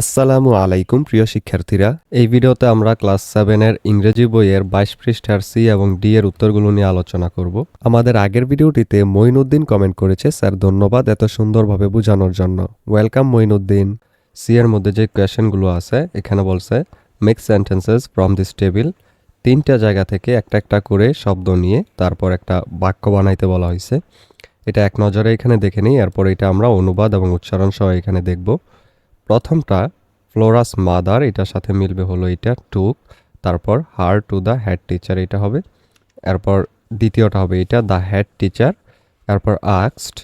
আসসালামু আলাইকুম, প্রিয় শিক্ষার্থীরা। এই ভিডিওতে আমরা ক্লাস সেভেনের ইংরেজি বইয়ের বাইশ পৃষ্ঠার সি এবং ডি এর উত্তরগুলো নিয়ে আলোচনা করব। আমাদের আগের ভিডিওটিতে মঈনুদ্দিন কমেন্ট করেছে, স্যার, ধন্যবাদ এত সুন্দরভাবে বোঝানোর জন্য। ওয়েলকাম মঈনুদ্দিন। সি এর মধ্যে যে কোয়েশনগুলো আছে, এখানে বলছে make sentences from this table তিনটা জায়গা থেকে একটা একটা করে শব্দ নিয়ে তারপর একটা বাক্য বানাইতে বলা হয়েছে এটা এক নজরে এখানে দেখে নিই, এরপর এটা আমরা অনুবাদ এবং উচ্চারণ সহ এখানে দেখব। প্রথমটা ফ্লোরাস মাদার, এটার সাথে মিলবে হলো এটা, টুক, তারপর her to the head teacher এটা হবে, এরপর দ্বিতীয়টা হবে এটা দ্য হেড টিচার, এরপর আক্সড,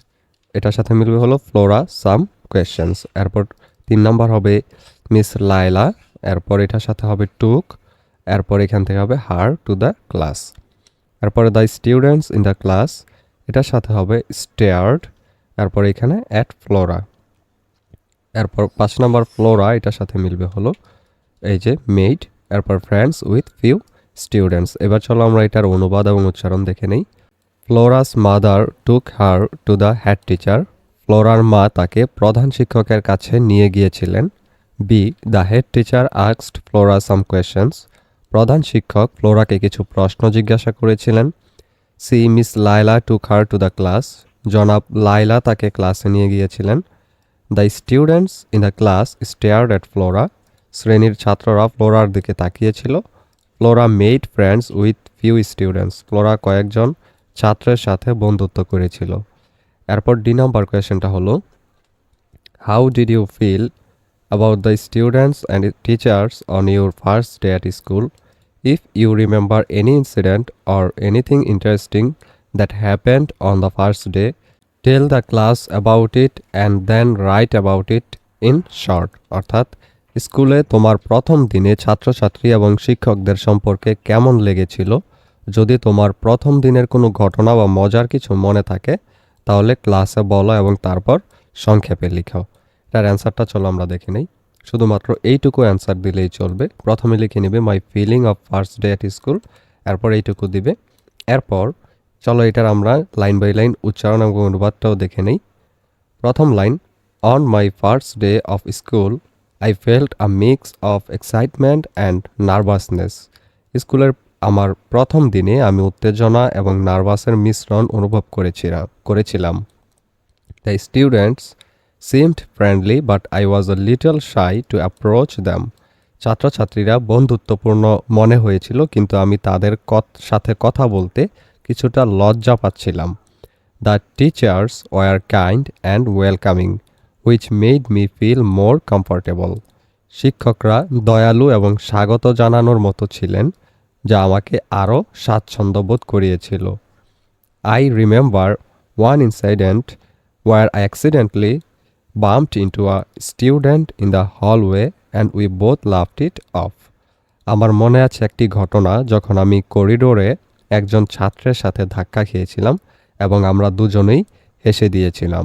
এটার সাথে মিলবে হলো ফ্লোরা, সাম কোয়েশ্চেন্স, এরপর তিন নম্বর হবে মিস লাইলা এরপর এটার সাথে হবে টুক, এরপর এখান থেকে হবে হার টু দ্য ক্লাস, এরপরে the students in the class, এটার সাথে হবে স্টেয়ার্ড, এরপর এখানে অ্যাট ফ্লোরা এরপর পাঁচ নম্বর ফ্লোরা, এটার সাথে মিলবে হলো এই যে মেড, এরপর ফ্রেন্ডস উইথ ফিউ স্টুডেন্টস। এবার চলো আমরা এটার অনুবাদ এবং উচ্চারণ দেখে নেই। Flora's mother took her to the head teacher. ফ্লোরার মা তাকে প্রধান শিক্ষকের কাছে নিয়ে গিয়েছিলেন। বি, দ্য হেড টিচার আক্সড ফ্লোরা সাম কোয়েশনস প্রধান শিক্ষক ফ্লোরাকে কিছু প্রশ্ন জিজ্ঞাসা করেছিলেন। C, miss Laila took her to the class. জনাব লাইলা তাকে ক্লাসে নিয়ে গিয়েছিলেন। The students in the class stared at Flora শ্রেণির ছাত্ররা ফ্লোরার দিকে তাকিয়েছিল Flora made friends with few students Flora কয়েকজন ছাত্রের সাথে বন্ধুত্ব করেছিল। এরপর ডি নাম্বার কোয়েশনটা হলো how did you feel about the students and teachers on your first day at school if you remember any incident or anything interesting that happened on the first day tell the class about it and then write about it in short অর্থাৎ, স্কুলে তোমার প্রথম দিনে ছাত্রছাত্রী এবং শিক্ষকদের সম্পর্কে কেমন লেগেছিল? যদি তোমার প্রথম দিনের কোনো ঘটনা বা মজার কিছু মনে থাকে, তাহলে ক্লাসে বলো এবং তারপর সংক্ষেপে লিখাও এটার অ্যান্সারটা চলো আমরা দেখে নেই। শুধুমাত্র এইটুকু অ্যান্সার দিলেই চলবে। প্রথমে লিখে নেবে my feeling of first day at school এরপর এইটুকু দিবে। এরপর চলো এটার আমরা লাইন বাই লাইন উচ্চারণ এবং অনুবাদটাও দেখে নেই। প্রথম line on my first day of school I felt a mix of excitement and nervousness স্কুলের আমার প্রথম দিনে আমি উত্তেজনা এবং নার্ভাসের মিশ্রণ অনুভব করেছিলাম করেছিলাম। The students seemed friendly but I was a little shy to approach them ছাত্রছাত্রীরা বন্ধুত্বপূর্ণ মনে হয়েছিল, কিন্তু আমি তাদের সাথে কথা বলতে কিছুটা লজ্জা পাচ্ছিলাম। The teachers were kind and welcoming which made me feel more comfortable শিক্ষকরা দয়ালু এবং স্বাগত জানানোর মতো ছিলেন, যা আমাকে আরও স্বাচ্ছন্দ্যবোধ করিয়েছিল। I remember one incident were accidentally bumped into a student in the hallway and we both laughed it off আমার মনে আছে একটি ঘটনা যখন আমি করিডোরে একজন ছাত্রের সাথে ধাক্কা খেয়েছিলাম এবং আমরা দুজনেই হেসে দিয়েছিলাম।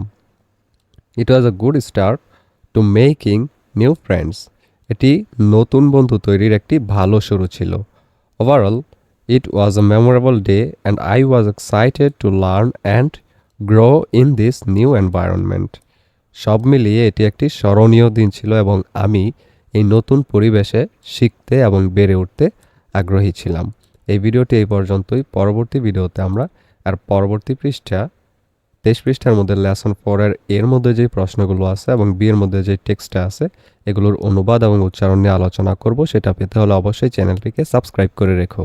It was a good start to making new friends এটি নতুন বন্ধু তৈরির একটি ভালো শুরু ছিল। Overall it was a memorable day and I was excited to learn and grow in this new environment সব মিলিয়ে এটি একটি স্মরণীয় দিন ছিল এবং আমি এই নতুন পরিবেশে শিখতে এবং বেড়ে উঠতে আগ্রহী ছিলাম। এই ভিডিওটি এই পর্যন্তই। পরবর্তী ভিডিওতে আমরা আর পরবর্তী পৃষ্ঠা, তেইশ পৃষ্ঠার মধ্যে লেসন ফোরের এর মধ্যে যে প্রশ্নগুলো আছে এবং বি এর মধ্যে যে টেক্সটটা আছে, এগুলোর অনুবাদ এবং উচ্চারণ নিয়ে আলোচনা করব, সেটা পেতে হলে অবশ্যই চ্যানেলটিকে সাবস্ক্রাইব করে রেখো।